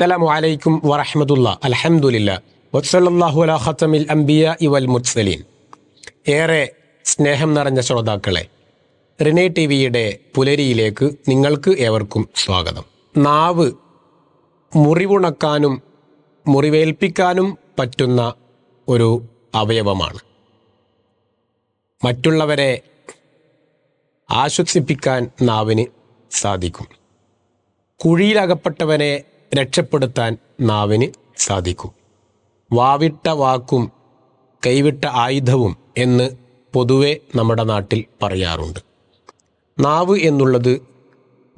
അസ്സലാമു അലൈക്കും വറഹമത്തുള്ള. അലഹമുല്ല വസ്സലാഹു അല ഖത്തമിൽ അംബിയ ഇവൽ മുസ്സലീൻ ഏറെ സ്നേഹം നിറഞ്ഞ ശ്രോതാക്കളെ റിനെ ടി വിയുടെ പുലരിയിലേക്ക് നിങ്ങൾക്ക് ഏവർക്കും സ്വാഗതം. നാവ് മുറിവുണക്കാനും മുറിവേൽപ്പിക്കാനും പറ്റുന്ന ഒരു അവയവമാണ്. മറ്റുള്ളവരെ ആശ്വസിപ്പിക്കാൻ നാവിന് സാധിക്കും. കുഴിയിലകപ്പെട്ടവനെ രക്ഷപ്പെടുത്താൻ നാവിന് സാധിക്കും. വാവിട്ട വാക്കും കൈവിട്ട ആയുധവും എന്ന് പൊതുവെ നമ്മുടെ നാട്ടിൽ പറയാറുണ്ട്. നാവ് എന്നുള്ളത്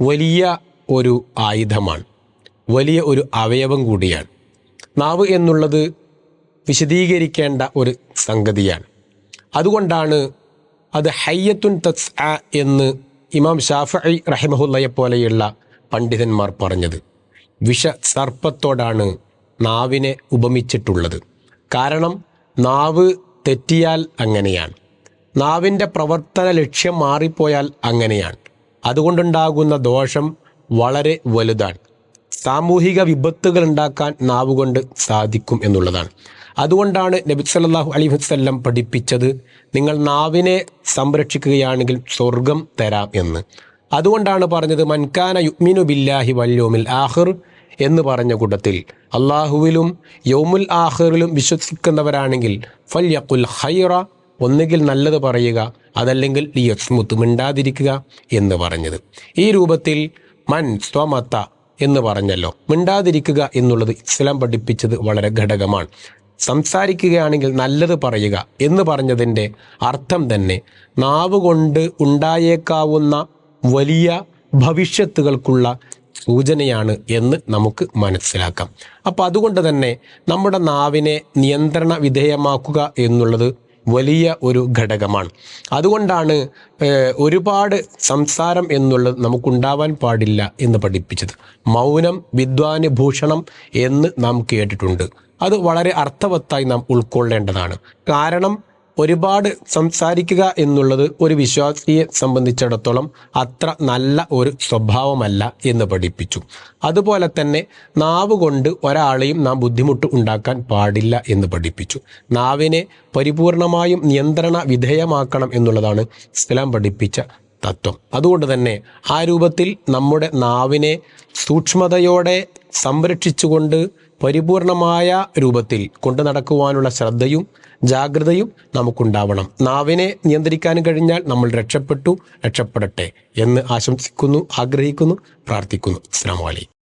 വലിയ ഒരു ആയുധമാണ്. വലിയ ഒരു അവയവം കൂടിയാണ്. നാവ് എന്നുള്ളത് വിശദീകരിക്കേണ്ട ഒരു സംഗതിയാണ്. അതുകൊണ്ടാണ് അത് ഹയ്യത്തുൻ തസ് എന്ന് ഇമാം ഷാഫി റഹിമഹുല്ലയെ പോലെയുള്ള പണ്ഡിതന്മാർ പറഞ്ഞത്. വിഷ സർപ്പത്തോടാണ് നാവിനെ ഉപമിച്ചിട്ടുള്ളത്. കാരണം നാവ് തെറ്റിയാൽ അങ്ങനെയാണ്. നാവിന്റെ പ്രവർത്തന ലക്ഷ്യം മാറിപ്പോയാൽ അങ്ങനെയാണ്. അതുകൊണ്ടുണ്ടാകുന്ന ദോഷം വളരെ വലുതാണ്. സാമൂഹിക വിപത്തുകൾ ഉണ്ടാക്കാൻ നാവ് കൊണ്ട് സാധിക്കും എന്നുള്ളതാണ്. അതുകൊണ്ടാണ് നബി സല്ലാഹു അലൈഹി വസല്ലം പഠിപ്പിച്ചത് നിങ്ങൾ നാവിനെ സംരക്ഷിക്കുകയാണെങ്കിൽ സ്വർഗം തരാം എന്ന്. അതുകൊണ്ടാണ് പറഞ്ഞത് മൻകാന യുഗ്മിനു ബില്ലാഹി വല്യോമിൽ ആഹിർ എന്ന് പറഞ്ഞ കൂട്ടത്തിൽ അള്ളാഹുവിലും യൗമുൽ ആഹിറിലും വിശ്വസിക്കുന്നവരാണെങ്കിൽ ഫൽ യക്കുൽ ഹൈറ ഒന്നുകിൽ നല്ലത് പറയുക അതല്ലെങ്കിൽ ലിയസ്മുത്ത് മിണ്ടാതിരിക്കുക എന്ന് പറഞ്ഞത്. ഈ രൂപത്തിൽ മൻ സ്വമത്ത എന്ന് പറഞ്ഞല്ലോ. മിണ്ടാതിരിക്കുക എന്നുള്ളത് ഇസ്ലാം പഠിപ്പിച്ചത് വളരെ ഘടകമാണ്. സംസാരിക്കുകയാണെങ്കിൽ നല്ലത് പറയുക എന്ന് പറഞ്ഞതിന്റെ അർത്ഥം തന്നെ നാവ് കൊണ്ട് ഉണ്ടായേക്കാവുന്ന വലിയ ഭവിഷ്യത്തുകൾക്കുള്ള സൂചനയാണ് എന്ന് നമുക്ക് മനസ്സിലാക്കാം. അപ്പോൾ അതുകൊണ്ട് തന്നെ നമ്മുടെ നാവിനെ നിയന്ത്രണ വിധേയമാക്കുക എന്നുള്ളത് വലിയ ഒരു ഘടകമാണ്. അതുകൊണ്ടാണ് ഒരുപാട് സംസാരം എന്നുള്ളത് നമുക്കുണ്ടാവാൻ പാടില്ല എന്ന് പഠിപ്പിച്ചത്. മൗനം വിദ്വാന് ഭൂഷണം എന്ന് നാം കേട്ടിട്ടുണ്ട്. അത് വളരെ അർത്ഥവത്തായി നാം ഉൾക്കൊള്ളേണ്ടതാണ്. കാരണം ഒരുപാട് സംസാരിക്കുക എന്നുള്ളത് ഒരു വിശ്വാസിയെ സംബന്ധിച്ചിടത്തോളം അത്ര നല്ല ഒരു സ്വഭാവമല്ല എന്ന് പഠിപ്പിച്ചു. അതുപോലെ തന്നെ നാവ് കൊണ്ട് ഒരാളെയും നാം ബുദ്ധിമുട്ട് ഉണ്ടാക്കാൻ പാടില്ല എന്ന് പഠിപ്പിച്ചു. നാവിനെ പരിപൂർണമായും നിയന്ത്രണ വിധേയമാക്കണം എന്നുള്ളതാണ് ഇസ്ലാം പഠിപ്പിച്ച തത്വം. അതുകൊണ്ട് തന്നെ ആ രൂപത്തിൽ നമ്മുടെ നാവിനെ സൂക്ഷ്മതയോടെ സംരക്ഷിച്ചുകൊണ്ട് പരിപൂർണമായ രൂപത്തിൽ കൊണ്ടു നടക്കുവാനുള്ള ശ്രദ്ധയും ജാഗ്രതയും നമുക്കുണ്ടാവണം. നാവിനെ നിയന്ത്രിക്കാൻ കഴിഞ്ഞാൽ നമ്മൾ രക്ഷപ്പെട്ടു രക്ഷപ്പെടട്ടെ എന്ന് ആശംസിക്കുന്നു ആഗ്രഹിക്കുന്നു പ്രാർത്ഥിക്കുന്നു. അസ്സാം വലൈക്കും